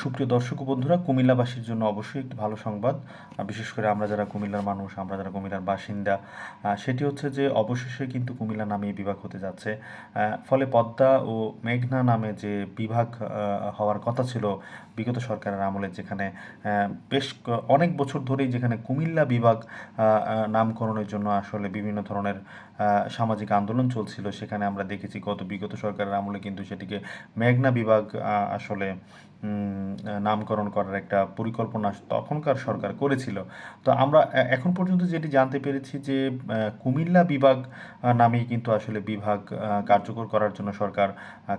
সুপ্রিয় দর্শক বন্ধুরা, কুমিল্লাবাসীর জন্য অবশ্যই একটি ভালো সংবাদ। বিশেষ করে আমরা যারা কুমিল্লার মানুষ, আমরা যারা কুমিল্লার বাসিন্দা সেটি হচ্ছে যে অবশেষে কিন্তু কুমিল্লা নামে বিভাগ হতে যাচ্ছে। ফলে পদ্মা ও মেঘনা নামে যে বিভাগ হওয়ার কথা ছিল বিগত সরকারের আমলে, যেখানে বেশ অনেক বছর ধরেই যেখানে কুমিল্লা বিভাগ নামকরণের জন্য আসলে বিভিন্ন ধরনের সামাজিক আন্দোলন চলছিল, সেখানে আমরা দেখেছি গত বিগত সরকারের আমলে কিন্তু সেটিকে মেঘনা বিভাগ আসলে নামকরণ করার একটা পরিকল্পনা তখনকার সরকার করেছিল। তো আমরা এখন পর্যন্ত যেটি জানতে পেরেছি যে কুমিল্লা বিভাগ নামেই কিন্তু আসলে বিভাগ কার্যকর করার জন্য সরকার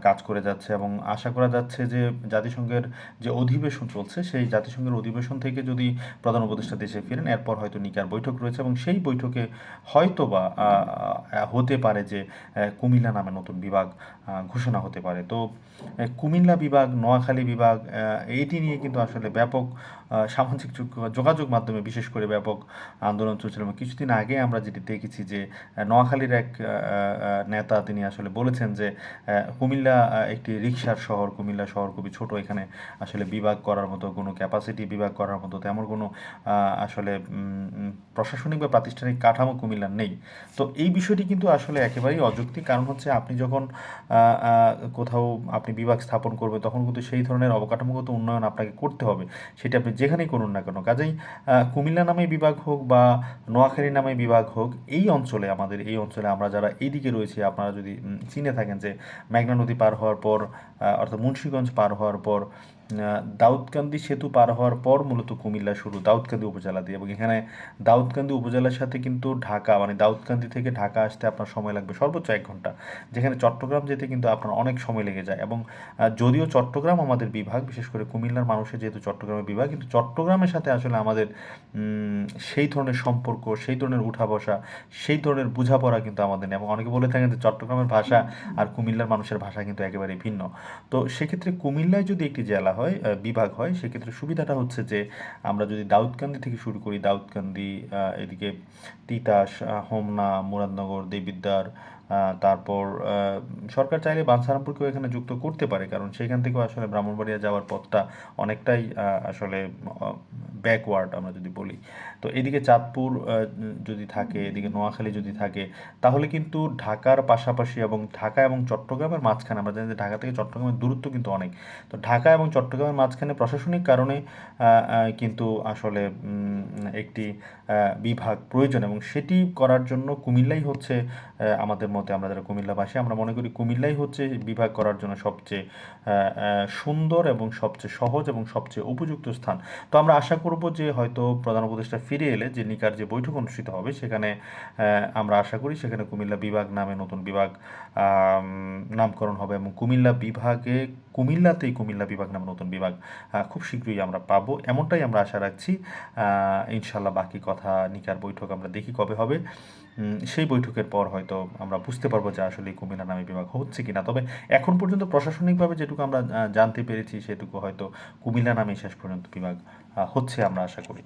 কাজ করে যাচ্ছে এবং আশা করা যাচ্ছে যে জাতিসংঘের যে অধিবেশন চলছে সেই জাতিসংঘের অধিবেশন থেকে যদি প্রধান উপদেষ্টা দেশে ফিরেন এরপর হয়তো নিকার বৈঠক রয়েছে এবং সেই বৈঠকে হয়তোবা আহ, আহ, হতে পারে যে কুমিল্লা নামে নতুন বিভাগ ঘোষণা হতে পারে। তো কুমিল্লা বিভাগ নোয়াখালী বিভাগ এইটি নিয়ে কিন্তু আসলে ব্যাপক সামাজিক যোগাযোগ মাধ্যমে বিশেষ করে ব্যাপক আন্দোলন চলছিল। এবং কিছুদিন আগে আমরা যেটি দেখেছি যে নোয়াখালীর এক নেতা তিনি আসলে বলেছেন যে কুমিল্লা একটি রিক্সার শহর, কুমিল্লা শহর খুবই ছোট। এখানে আসলে বিভাগ করার মতো কোনো ক্যাপাসিটি বিভাগ করার মতো তেমন কোনো আসলে প্রশাসনিক বা প্রাতিষ্ঠানিক কাঠামো কুমিল্লার নেই। তো এই বিষয়টি কিন্তু আসলে একেবারেই অযৌক্তিক। কারণ হচ্ছে আপনি যখন কোথাও আপনি বিভাগ স্থাপন করবেন, তখন কিন্তু সেই ধরনের অবকাঠামোগত উন্নয়ন আপনাকে করতে হবে। সেটা আপনি যেখানেই করুন না কেন। কাজেই কুমিল্লা নামে বিভাগ হোক বা নোয়াখালী নামে বিভাগ হোক, এই অঞ্চলে আমাদের, এই অঞ্চলে আমরা যারা এইদিকে রয়েছি, আপনারা যদি চিনে থাকেন যে মেঘনা নদী পার হওয়ার পর অর্থাৎ মুন্সীগঞ্জ পার হওয়ার পর দাউদকান্দি সেতু পার হওয়ার পর মূলত কুমিল্লা শুরু, দাউদকান্দি উপজেলা দিয়ে। এবং এখানে দাউদকান্দি উপজেলার সাথে কিন্তু ঢাকা মানে দাউদকান্দি থেকে ঢাকা আসতে আপনার সময় লাগবে সর্বোচ্চ এক ঘণ্টা। যেখানে চট্টগ্রাম যেতে কিন্তু আপনার অনেক সময় লেগে যায়। এবং যদিও চট্টগ্রাম আমাদের বিভাগ, বিশেষ করে কুমিল্লার মানুষের যেহেতু চট্টগ্রামের বিভাগ, কিন্তু চট্টগ্রামের সাথে আসলে আমাদের সেই ধরনের সম্পর্ক, সেই ধরনের উঠা বসা সেই ধরনের বোঝাপড়া কিন্তু আমাদের এবং অনেকে বলে থাকেন যে চট্টগ্রামের ভাষা আর কুমিল্লার মানুষের ভাষা কিন্তু একেবারে ভিন্ন। তো সেক্ষেত্রে কুমিল্লায় যদি একটি জেলা হয় বিভাগ হয়, সেক্ষেত্রে সুবিধাটা হচ্ছে যে আমরা যদি দাউদকান্দি থেকে শুরু করি, দাউদকান্দি এদিকে তিতাস হোমনা, মুরাদনগর, দেবিদ্বার তারপর সরকার চাইলে বাঞ্ছারামপুরকেও এখানে যুক্ত করতে পারে, কারণ সেখান থেকেও আসলে ব্রাহ্মণবাড়িয়া যাওয়ার পথটা অনেকটাই আসলে ব্যাকওয়ার্ড আমরা যদি বলি। তো এদিকে চাঁদপুর যদি থাকে, এদিকে নোয়াখালী যদি থাকে, তাহলে কিন্তু ঢাকার পাশাপাশি এবং ঢাকা এবং চট্টগ্রামের মাঝখানে, আমরা জানি যে ঢাকা থেকে চট্টগ্রামের দূরত্ব কিন্তু অনেক। তো ঢাকা এবং চট্টগ্রামের মাঝখানে প্রশাসনিক কারণে কিন্তু আসলে একটি বিভাগ প্রয়োজন এবং সেটি করার জন্য কুমিল্লাই হচ্ছে আমাদের মতে আমরা যারা কুমিল্লাবাসী, আমরা মনে করি কুমিল্লাই হচ্ছে বিভাগ করার জন্য সবচেয়ে সুন্দর এবং সবচেয়ে সহজ এবং সবচেয়ে উপযুক্ত স্থান। তো আমরা আশা করব যে হয়তো প্রধান উপদেষ্টা ফিরে এলে যে নিকার যে বৈঠক অনুষ্ঠিত হবে সেখানে আমরা আশা করি সেখানে কুমিল্লা বিভাগ নামে নতুন বিভাগ নামকরণ হবে এবং কুমিল্লা বিভাগে, কুমিল্লাতেই কুমিল্লা বিভাগ নামে নতুন বিভাগ খুব শীঘ্রই আমরা পাবো। এমনটাই আমরা আশা রাখছি। ইনশাল্লাহ বাকি কথা নিকার বৈঠক আমরা দেখি কবে হবে। সেই বৈঠকের পর হয়তো আমরা বুঝতে পারব যে আসলে কুমিল্লা নামে বিভাগ হচ্ছে কিনা। তবে এখন পর্যন্ত প্রশাসনিকভাবে যেটুকু আমরা জানতে পেরেছি সেটুকু হয়তো কুমিল্লা নামে শেষ পর্যন্ত বিভাগ হচ্ছে আমরা আশা করি।